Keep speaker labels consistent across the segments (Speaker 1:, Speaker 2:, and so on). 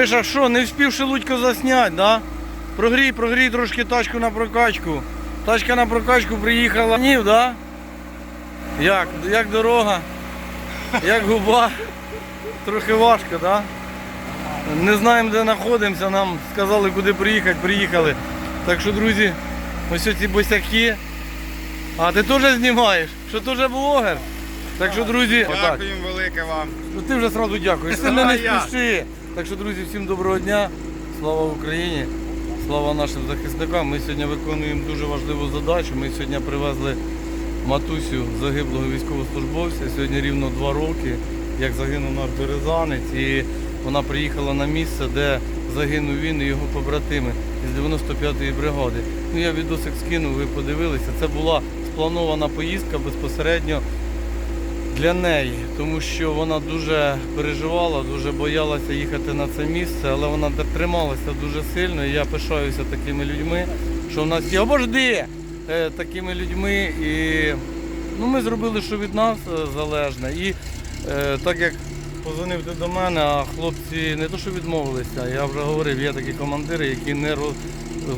Speaker 1: Гриша, що, не встиг шелудько засняти, да? Прогрій, прогрій трошки тачку на прокачку. Тачка на прокачку приїхала. Нів, да? Як? Як дорога? Як губа? Трохи важко, да? Не знаємо, де знаходимося, нам сказали, куди приїхати, приїхали. Так що, друзі, ось ці босяки. А ти теж знімаєш? Що теж блогер? Так що, друзі.
Speaker 2: Дякуємо велике вам.
Speaker 1: Ну ти вже сразу дякуєш. Ти
Speaker 2: А
Speaker 1: не спіши. Так що, друзі, всім доброго дня. Слава Україні. Слава нашим захисникам. Ми сьогодні виконуємо дуже важливу задачу. Ми сьогодні привезли матусю загиблого військовослужбовця. Сьогодні рівно два роки, як загинув наш березанець. І вона приїхала на місце, де загинув він і його побратими із 95-ї бригади. Ну я відосик скинув, ви подивилися. Це була спланована поїздка безпосередньо для неї, тому що вона дуже переживала, дуже боялася їхати на це місце, але вона трималася дуже сильно. І я пишаюся такими людьми, що в нас є обожди е, такими людьми. І ну, ми зробили, що від нас е, залежне. І е, так як позвонив ти до мене, а хлопці не то, що відмовилися, я вже говорив, є такі командири, які не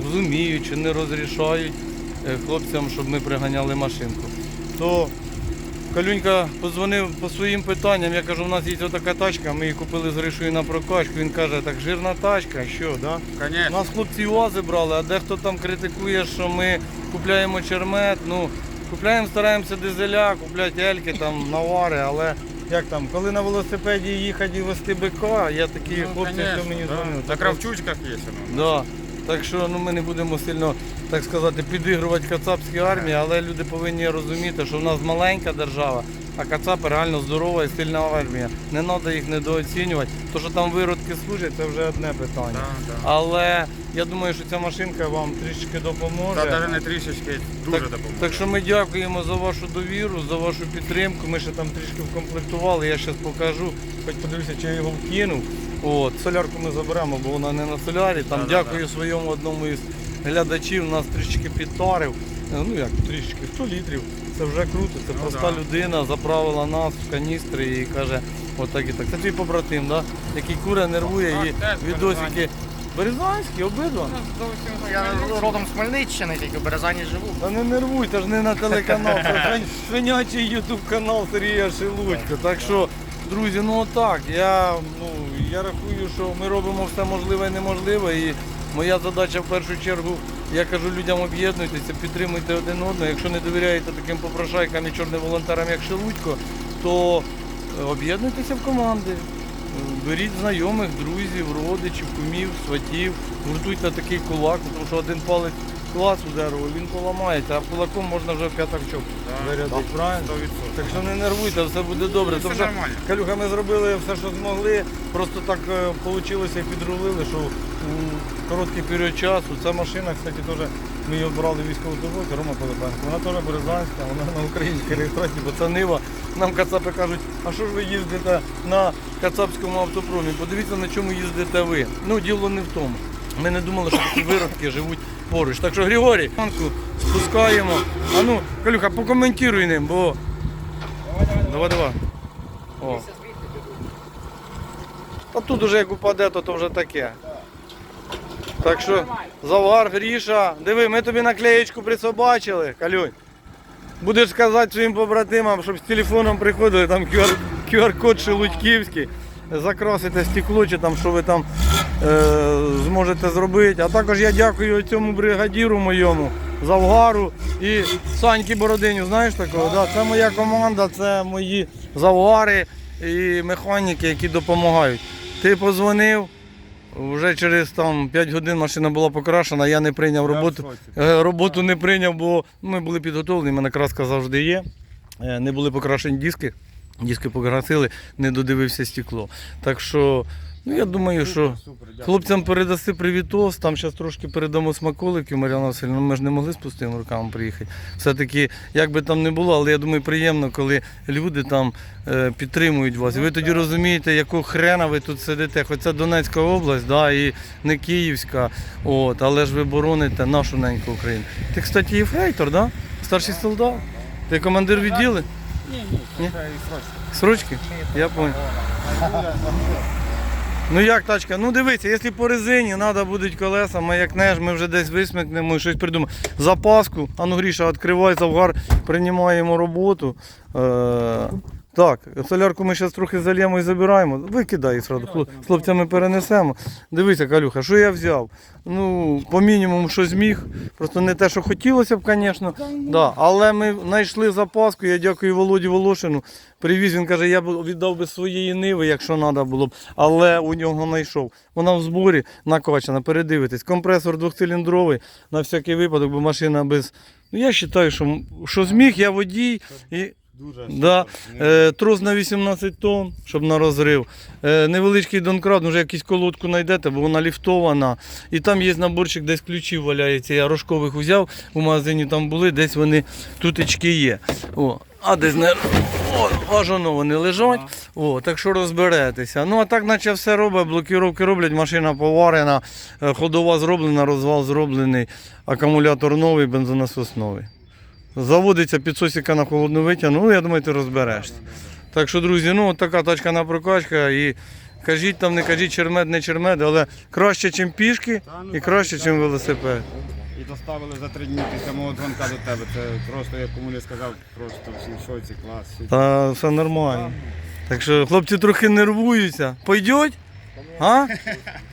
Speaker 1: розуміють чи не розрішають е, хлопцям, щоб ми приганяли машинку. То Калюнька подзвонив по своїм питанням. Я кажу, у нас є така тачка, ми її купили з Гришою на прокачку. Він каже, так жирна тачка, що, да? У
Speaker 2: Конечно.
Speaker 1: нас хлопці УАЗи брали, а дехто там критикує, що ми купляємо чермет. Ну, купляємо, стараємося дизеля, купляти ельки, там, навари, але як там, коли на велосипеді їхати і вести бика, я такі
Speaker 2: Ну,
Speaker 1: хлопці, що мені
Speaker 2: да.
Speaker 1: дзвонили.
Speaker 2: На кравчучках є воно.
Speaker 1: Да. Так що ну, ми не будемо сильно, так сказати, підігрувати кацапській армії, але люди повинні розуміти, що в нас маленька держава, а кацапи реально здорова і сильна армія. Не треба їх недооцінювати. То, що там виродки служать, це вже одне питання.
Speaker 2: Да, да.
Speaker 1: Але я думаю, що ця машинка вам трішки допоможе.
Speaker 2: Та навіть не трішечки дуже
Speaker 1: Так,
Speaker 2: допоможе.
Speaker 1: так що ми дякуємо за вашу довіру, за вашу підтримку. Ми ще там трішки вкомплектували. Я зараз покажу, хоч подивлюся, чи я його вкинув. От, солярку ми заберемо, бо вона не на солярі. Там
Speaker 2: Да-да-да.
Speaker 1: дякую своєму одному із глядачів, нас трішки підтарив. Е, Ну як трішки, 100 літрів. Це вже круто. Це
Speaker 2: Ну,
Speaker 1: проста
Speaker 2: да.
Speaker 1: людина заправила нас в каністри і каже, отак і так. Це твій побратим, да? який куре нервує
Speaker 2: Так,
Speaker 1: і
Speaker 2: теж
Speaker 1: відосики. Березанські, обидва.
Speaker 3: Я родом з Хмельниччини, тільки в Березані живу.
Speaker 1: Та не нервуй, це ж не на телеканал, це свинячий ютуб канал Сергія Шелудька. Так що, друзі, ну отак. Я, ну, я рахую, що ми робимо все можливе і неможливе. І моя задача в першу чергу, я кажу людям об'єднуйтеся, підтримуйте один одного. Якщо не довіряєте таким попрошайкам і чорним волонтерам, як Шелудько, то е, об'єднуйтеся в команди. Беріть знайомих, друзів, родичів, кумів, сватів, гуртуйте такий кулак, тому що один палець клас у дерево, він поламається, а кулаком можна вже в п'ятачок зарядити, правильно?
Speaker 2: 100%.
Speaker 1: Так що не нервуйте, все буде добре.
Speaker 2: Все
Speaker 1: То вже,
Speaker 2: нормально.
Speaker 1: Калюха, ми зробили все, що змогли. Просто так вийшло і підрулили, що у короткий період часу ця машина, кстати, теж ми її брали військову службовця, Рома Пилипенко. Вона теж березанська, вона на українській реєстрації, бо це нива. Нам кацапи кажуть, а що ж ви їздите на кацапському автопромі? Подивіться, на чому їздите ви. Ну, діло не в тому. Ми не думали, що такі виродки живуть поруч. Так що, Григорій, банку спускаємо. А ну, Калюха, покоментуй ним, бо. Давай, давай. О. А тут уже як упаде, то, то вже таке. Так що, завар, Гріша. Диви, ми тобі наклеєчку присобачили, Калюнь. Будеш сказати своїм побратимам, щоб з телефоном приходили, там QR, QR-код Шелудьківський. Закрасите стекло, чи там, що ви там зможете зробити. А також я дякую цьому бригадіру моєму, Завгару і Саньки Бородиню. Знаєш такого? Да, це моя команда, це мої завгари і механіки, які допомагають. Ти позвонив, вже через там 5 годин машина була покрашена, я не прийняв роботу. Е, Роботу не прийняв, бо ми були підготовлені, в мене краска завжди є. Е, Не були покрашені диски. Диски покрасили, не додивився стекло. Так що, ну я думаю, що хлопцям передаси привітос, там зараз трошки передамо смаколиків, Мар'яна Васильівна, ми ж не могли з пустими руками приїхати. Все-таки, як би там не було, але я думаю, приємно, коли люди там е, підтримують вас. І ви тоді розумієте, якого хрена ви тут сидите. Хоч це Донецька область, да, і не Київська, от, але ж ви бороните нашу неньку Україну. Ти, кстати, єфрейтор, да? Старший солдат? Ти командир відділи?
Speaker 3: Ні, ні,
Speaker 1: Ні?
Speaker 3: це.
Speaker 1: Срочки? Я понял. Ну як тачка? Ну дивіться, якщо по резині треба будуть колеса, ж, ми вже десь висмикнемо і щось придумаємо. Запаску, а ну Гріша, відкривай завгар, приймаємо роботу. Е, так, солярку ми зараз трохи зальємо і забираємо. Викидай її сразу, з хлопцями перенесемо. Дивися, Калюха, що я взяв? Ну, по мінімуму, що зміг. Просто не те, що хотілося б, звісно. Да. Але ми знайшли запаску, я дякую Володі Волошину. Привіз, він каже, я б віддав би своєї ниви, якщо треба було б. Але у нього знайшов. Вона в зборі накачана, передивитись. Компресор двохциліндровий на всякий випадок, бо машина без. Ну, я вважаю, що, що зміг, я водій. І
Speaker 2: Дуже
Speaker 1: Да. Е, трос на 18 тонн, щоб на розрив. Е, невеличкий донкрат, вже якусь колодку знайдете, бо вона ліфтована. І там є наборчик, десь ключів валяється. Я рожкових взяв, у магазині там були, десь вони тутечки є. О, а десь не. О, аж воно вони лежать. О, так що розберетеся. Ну а так, наче все робить, блокіровки роблять, машина поварена, е, ходова зроблена, розвал зроблений, акумулятор новий, бензонасос новий. Заводиться підсосіка на холодну витягну, ну я думаю, ти розберешся. Так що, друзі, ну от така тачка на прокачка і кажіть там, не кажіть чермет, не чермет, але краще, ніж пішки і краще, ніж велосипед.
Speaker 2: І доставили за три дні після мого дзвонка до тебе. Це просто, як комусь сказав, просто всі в шоці, клас.
Speaker 1: Та все нормально. Так що хлопці трохи нервуються. Пойдуть? А?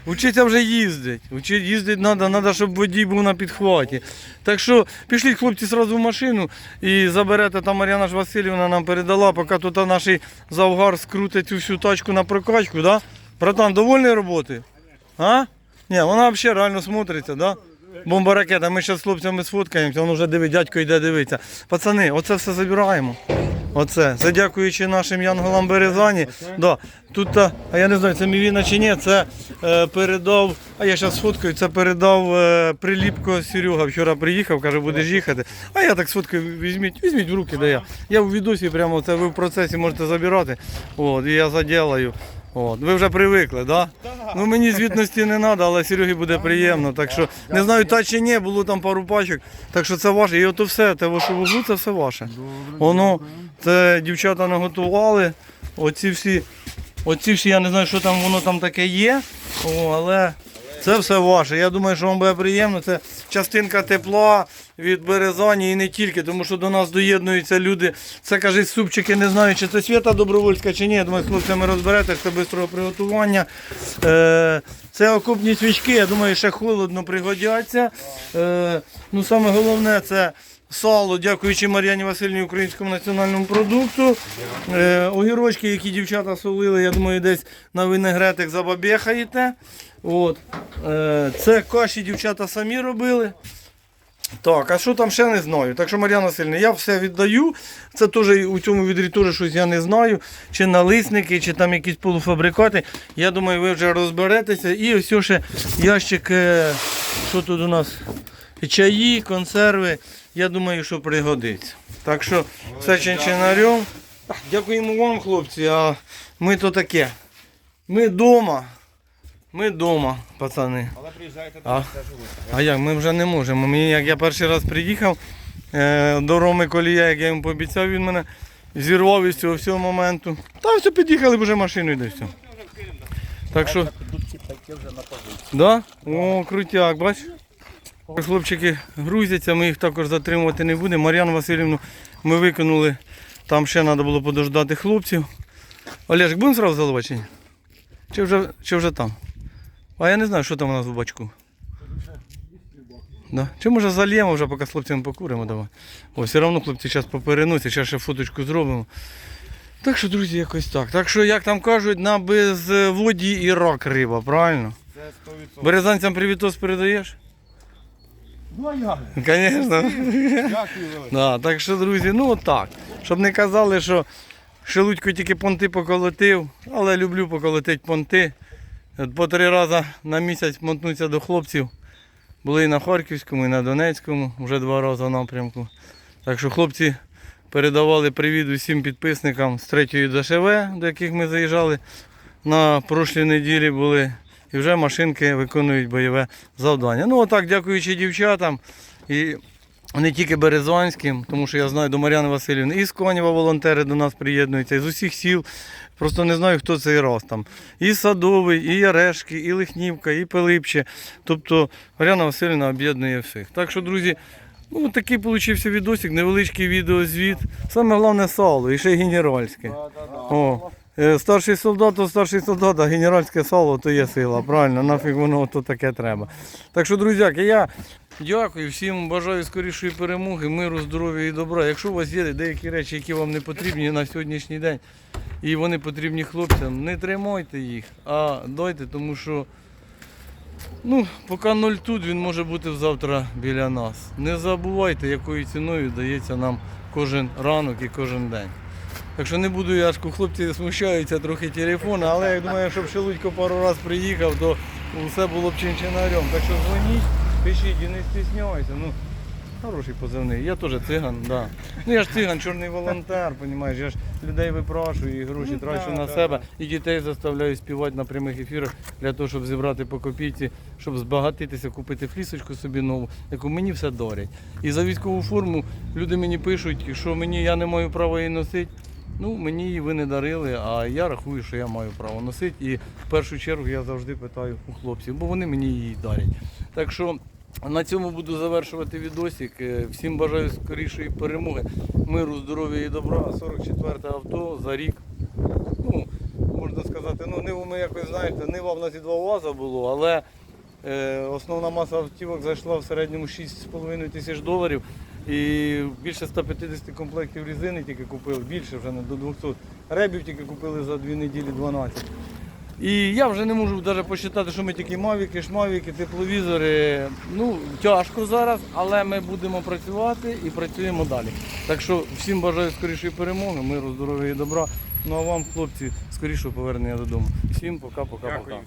Speaker 1: Учиться вже їздить. Учить їздити треба, треба, щоб водій був на підхваті. Так що пішліть хлопці одразу в машину і заберете там Мар'яна ж Васильівна нам передала, поки тут наш завгар скрутить цю всю тачку на прокачку, да? Братан, довольний роботи? А? Ні, вона взагалі реально смотриться, да? Бомба ми зараз з хлопцями сфоткаємося, він вже дивить, дядько йде дивитися. Пацани, оце все забираємо. Оце. Це дякуючи нашим янголам Березані. Да. Тут, а я не знаю, це Мівіна чи ні, це е, передав, а я зараз сфоткаю, це передав е, приліпко Серега. Вчора приїхав, каже, будеш їхати. А я так сфоткаю, візьміть, візьміть в руки, де я. Я в відосі прямо це ви в процесі можете забирати. От, і я заділаю. От. Ви вже привикли. Да? Ну мені звітності не треба, але Серегі буде приємно. Так що не знаю, та чи ні, було там пару пачок. Так що це ваше. І ото все, те, що вуглу, це все ваше. Воно, це дівчата наготували. Оці всі, оці всі, я не знаю, що там воно там таке є. О, але це все ваше. Я думаю, що вам буде приємно. Це частинка тепла від Березані і не тільки, тому що до нас доєднуються люди. Це кажуть, супчики, не знаю, чи це свята добровольська чи ні. Я думаю, з хлопцями розберетесь, це бистрого приготування. Е, це окопні свічки, я думаю, ще холодно пригодяться. Е, ну, саме головне це. Сало, дякуючи Мар'яні Васильівні, українському національному продукту. Е, огірочки, які дівчата солили, я думаю, десь на винегретик забабехаєте. От. Е, це каші дівчата самі робили. Так, а що там ще не знаю. Так що, Мар'яна Васильівна, я все віддаю. Це теж у цьому відрі теж щось я не знаю. Чи налисники, чи там якісь полуфабрикати. Я думаю, ви вже розберетеся. І ось ще ящик, е, що тут у нас? Чаї, консерви. Я думаю, що пригодиться. Так що все чинчинарем. Дякуємо вам, хлопці. А ми то таке. Ми вдома. Ми вдома, пацани.
Speaker 2: Але приїжджайте до теж живуть.
Speaker 1: А як? Ми вже не можемо. Мені, як я перший раз приїхав е, до Роми Колія, як я йому пообіцяв, він мене зірвав із цього всього моменту. Та все під'їхали б вже машиною десь. все. Так що. Да? О, крутяк, бач. Хлопчики грузяться, ми їх також затримувати не будемо. Мар'яну Васильівну ми викинули, там ще треба було подождати хлопців. Олежик, будемо зразу заливати? Чи вже, чи вже там? А я не знаю, що там у нас в бачку. Да. Чи може зальємо вже, поки з хлопцями покуримо давай. О, все одно хлопці зараз поперенуться, зараз ще фоточку зробимо. Так що, друзі, якось так. Так що, як там кажуть, на безводі і рак риба, правильно?
Speaker 2: Це 100%.
Speaker 1: Березанцям привітос передаєш?
Speaker 2: Ну, а як?
Speaker 1: Звісно.
Speaker 2: Дякую.
Speaker 1: Да, так що, друзі, ну отак. Щоб не казали, що Шелудько тільки понти поколотив, але люблю поколотити понти. От По три рази на місяць монтнуться до хлопців. Були і на Харківському, і на Донецькому, вже два рази в напрямку. Так що хлопці передавали привіт усім підписникам з третьої ДШВ, до яких ми заїжджали на прошлій неділі були. І вже машинки виконують бойове завдання. Ну отак, дякуючи дівчатам і не тільки Березанським, тому що я знаю до Мар'яни Васильівни, і з Конєва волонтери до нас приєднуються, і з усіх сіл. Просто не знаю, хто цей раз там. І Садовий, і Ярешки, і Лихнівка, і Пилипче. Тобто Мар'яна Васильівна об'єднує всіх. Так що, друзі, ну такий получився відосик, невеличкий відеозвіт. Саме головне сало, і ще й генеральське. О, старший солдат, то старший солдат, а генеральське сало то є сила, правильно, нафіг воно то таке треба. Так що, друзяки, я дякую всім, бажаю скорішої перемоги, миру, здоров'я і добра. Якщо у вас є деякі речі, які вам не потрібні на сьогоднішній день, і вони потрібні хлопцям, не тримайте їх, а дайте, тому що ну, поки нуль тут, він може бути завтра біля нас. Не забувайте, якою ціною дається нам кожен ранок і кожен день. Так що не буду яшку, хлопці смущаються трохи телефону, але я думаю, щоб Шелудько пару разів приїхав, то все було б чинчинарем. Так що дзвоніть, пишіть і не стісняйся. Ну, хороший позивний. Я теж циган, да. Ну я ж циган, чорний волонтер, розумієш, я ж людей випрашую і гроші трачу на себе, і дітей заставляю співати на прямих ефірах для того, щоб зібрати по копійці, щоб збагатитися, купити флісочку собі нову, яку мені все дарять. І за військову форму люди мені пишуть, що мені я не маю права її носити. Ну, мені її ви не дарили, а я рахую, що я маю право носити. І в першу чергу я завжди питаю у хлопців, бо вони мені її дарять. Так що на цьому буду завершувати відосик. Е, Всім бажаю скорішої перемоги, миру, здоров'я і добра. 44-те авто за рік. Ну, можна сказати, ну Ниву ми якось знаєте, Нива в нас і два УАЗа було, але е, основна маса автівок зайшла в середньому 6,5 тисяч доларів. І більше 150 комплектів різини тільки купили, більше вже не до 200. Ребів тільки купили за 2 неділі 12. І я вже не можу навіть посчитати, що ми тільки мавіки, шмавіки, тепловізори. Ну, тяжко зараз, але ми будемо працювати і працюємо далі. Так що всім бажаю скорішої перемоги, миру, здоров'я і добра. Ну а вам, хлопці, скорішого повернення додому. Всім пока-пока-пока.